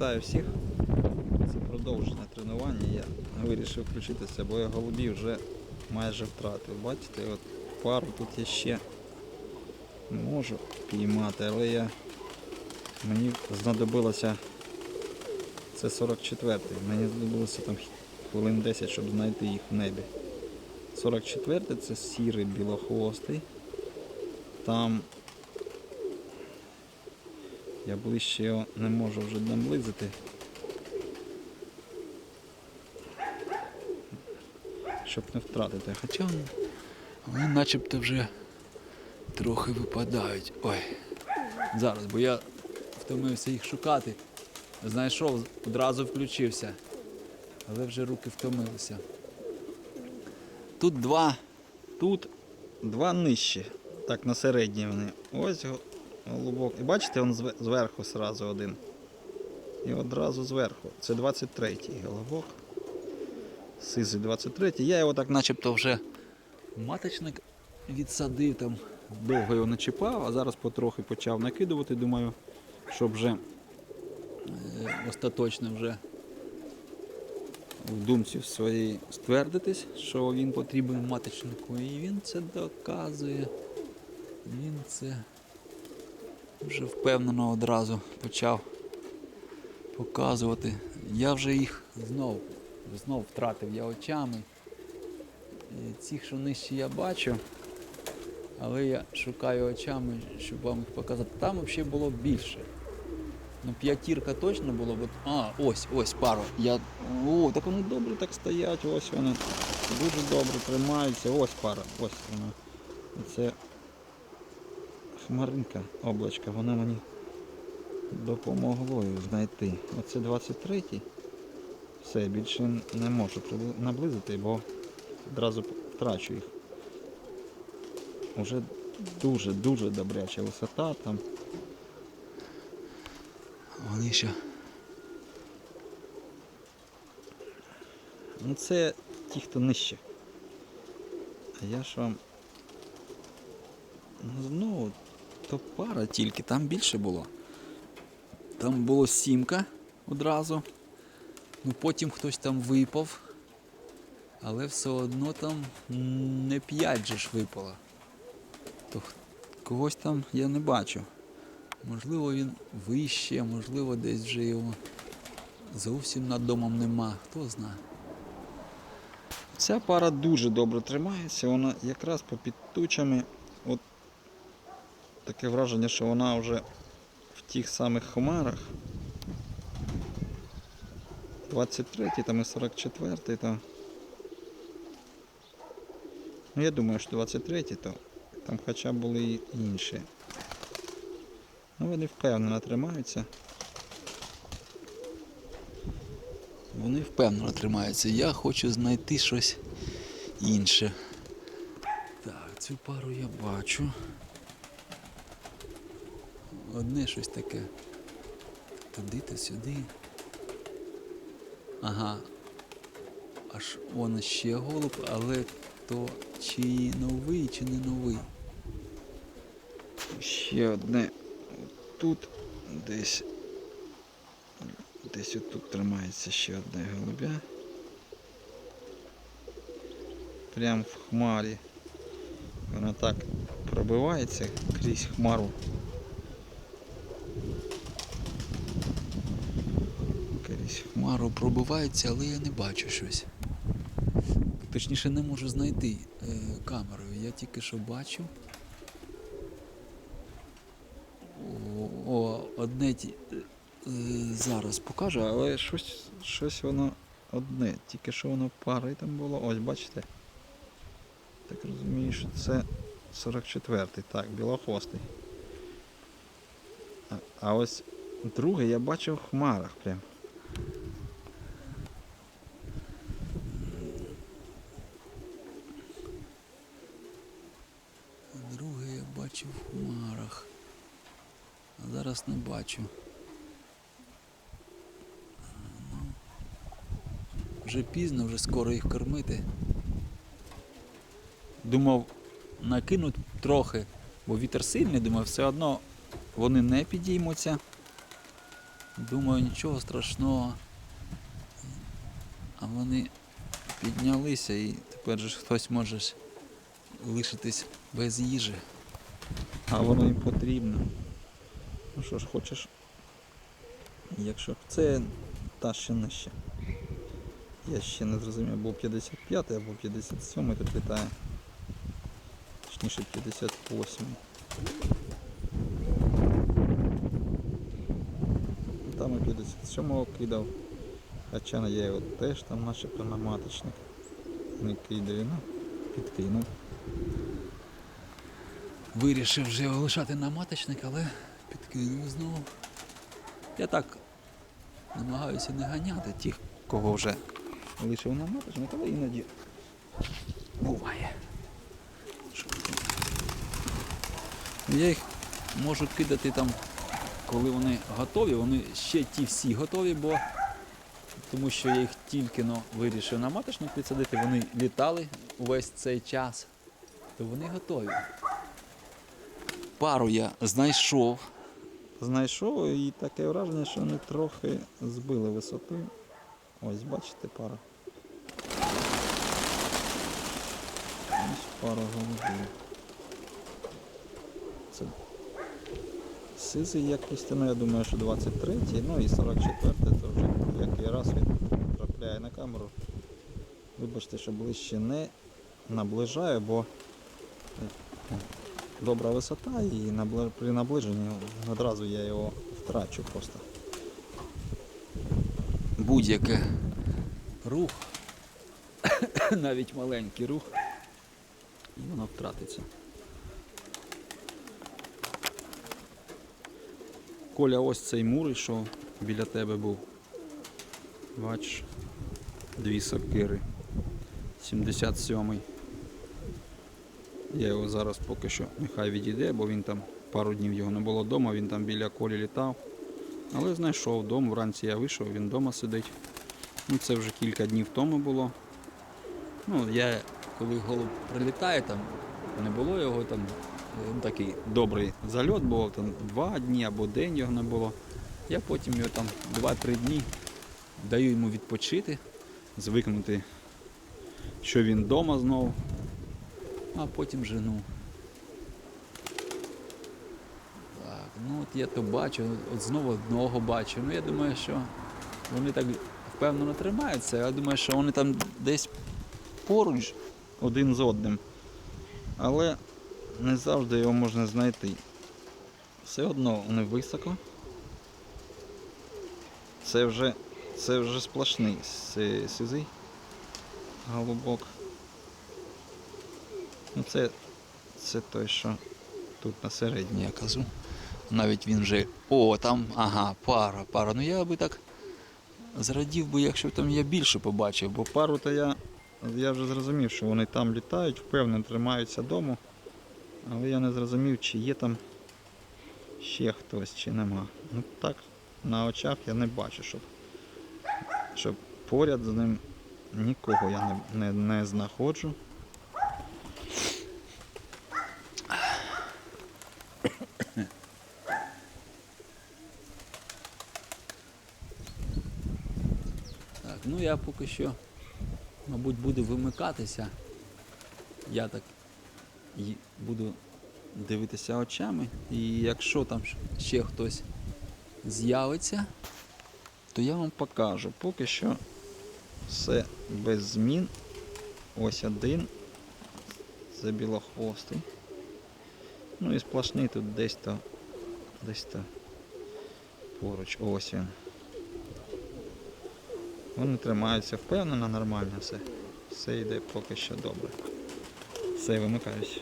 Вітаю всіх. Це продовження тренування. Я вирішив включитися, бо я голубів вже майже втратив. Бачите, от пару тут я ще можу піймати, але я... мені знадобилося це 44-й. Мені знадобилося там хвилин 10, щоб знайти їх в небі. 44-й це сірий білохвостий. Там я ближче його не можу вже наблизити. Щоб не втратити. Хоча Вони начебто вже трохи випадають. Ой. Зараз, бо я втомився їх шукати. Знайшов, одразу включився. Але вже руки втомилися. тут два, тут два нижчі. Так, на середній вони. Ось голубок. І бачите, він зверху сразу один. І одразу зверху. Це 23-й голубок. Сизий 23-й. Я його так начебто вже Маточник відсадив там. довго його не чіпав, а зараз потрохи почав накидувати. Думаю, щоб вже е, Остаточно вже. в думці своїй ствердитись, що він. Потрібен маточнику. І він це доказує. Він це вже впевнено одразу почав показувати. Я вже їх знов, знов втратив я очами. І цих, що нижче я бачу, але я шукаю очами, щоб вам їх показати. Там взагалі було більше. Ну, п'ятірка точно було, бо. А, ось, ось пару. Я... О, так вони добре так стоять, ось вони дуже добре тримаються. Ось пара, ось вона. Це хмаринка, облачка, воно мені допомогло знайти. Оце 23-й. Все, більше не можу наблизити, бо одразу втрачу їх. Уже дуже-дуже добряча висота там. Вони ще. Ну це ті, хто нижче. А я ж вам. Ну знову то пара тільки, там більше було. Там було сімка одразу. Ну потім хтось там випав. Але все одно там не п'ять же ж випало. То когось там я не бачу. Можливо, він вище, можливо, десь вже його зовсім над домом нема. Хто знає. Ця пара дуже добре тримається, вона якраз по тучами. От таке враження, що вона вже в тих самих хмарах. 23 там і 44-й там. Ну я думаю, що 23 то там хоча були і інші. Ну вони впевнено тримаються. Вони впевнено тримаються. Я хочу знайти щось інше. Так, цю пару я бачу. Одне щось таке. Туди та сюди. Ага. Аж вон ще голуб, але то чи новий, чи не новий. Ще одне тут десь. Десь отут тримається ще одне голубя. Прям в хмарі. Вона так пробивається крізь хмару. Хмару пробивається, але я не бачу щось. Точніше, не можу знайти е, камерою. Я тільки що бачу. О, одне ті... е, зараз покажу, Але щось, щось воно одне, тільки що воно пари там було. Ось бачите. Так розумію, що це 44-й, так, білохвостий. А, а ось другий я бачив в хмарах прям. Друге я бачу в хмарах. А зараз не бачу. Вже пізно, вже скоро їх кормити. Думав, накинуть трохи, бо вітер сильний, думав, все одно вони не підіймуться. Думаю, нічого страшного. А вони піднялися і тепер же хтось може лишитись без їжі. А воно їм потрібно. Ну що ж, хочеш. Якщо це та ще нижче. Я ще не зрозумів, або 55 або 57 тут літає. Точніше 58. Там і 57 кидав. Хоча я його теж там начебто на маточник. Не кидаю, ну, підкинув. Вирішив вже лишати на маточник, але підкинув знову. Я так намагаюся не ганяти тих, кого вже Лишив на маточник, але іноді буває. Я їх можу кидати там, коли вони готові. Вони ще ті всі готові, бо тому що я їх тільки но вирішив на маточник підсадити, вони літали увесь цей час, то вони готові. Пару я знайшов. знайшов і таке враження, що вони трохи збили висоту. Ось, бачите, пара. Ось пара голубів. Сизий якийсь, ну я думаю, що 23 ну і 44 це вже який раз він трапляє на камеру. Вибачте, що ближче не наближаю, бо е, добра висота і при наближенні одразу я його втрачу просто. будь-яке рух, навіть маленький рух, і воно втратиться. Коля, ось цей мур, що біля тебе був. Бачиш, дві сокири. 77-й. Я його зараз поки що нехай відійде, бо він там пару днів його не було вдома, він там біля колі літав. Але знайшов дом, вранці я вийшов, він вдома сидить. Ну, це вже кілька днів тому було. Ну, я коли голуб прилітає, там не було його там такий добрий зальот був, там два дні або день його не було. Я потім його там 2-3 дні даю йому відпочити. Звикнути, що він вдома знову. А потім жену. Так, ну от я то бачу, от знову одного бачу. Ну я думаю, що вони так впевнено тримаються. Я думаю, що вони там десь поруч один з одним. Але не завжди його можна знайти. Все одно вони високо. Це вже, це вже сплошний си- сизий голубок. Ну це, це той, що тут на середній. я кажу. Навіть він вже. О, там, ага, пара, пара. Ну я би так зрадів би, якщо б там я більше побачив, бо пару то я, я вже зрозумів, що вони там літають, впевнено тримаються дому. Але я не зрозумів, чи є там ще хтось, чи нема. Ну так, на очах я не бачу, щоб, щоб поряд з ним нікого я не, не, не знаходжу. Ну я поки що, мабуть, буду вимикатися. Я так і буду дивитися очами. І якщо там ще хтось з'явиться, То я вам покажу. Поки що все без змін. Ось один. Це білохвостий. Ну і сплошний тут десь то. Десь то поруч. Ось він. Вони тримаються впевнено, нормально все. Все йде поки що добре. Все, вимикаюсь.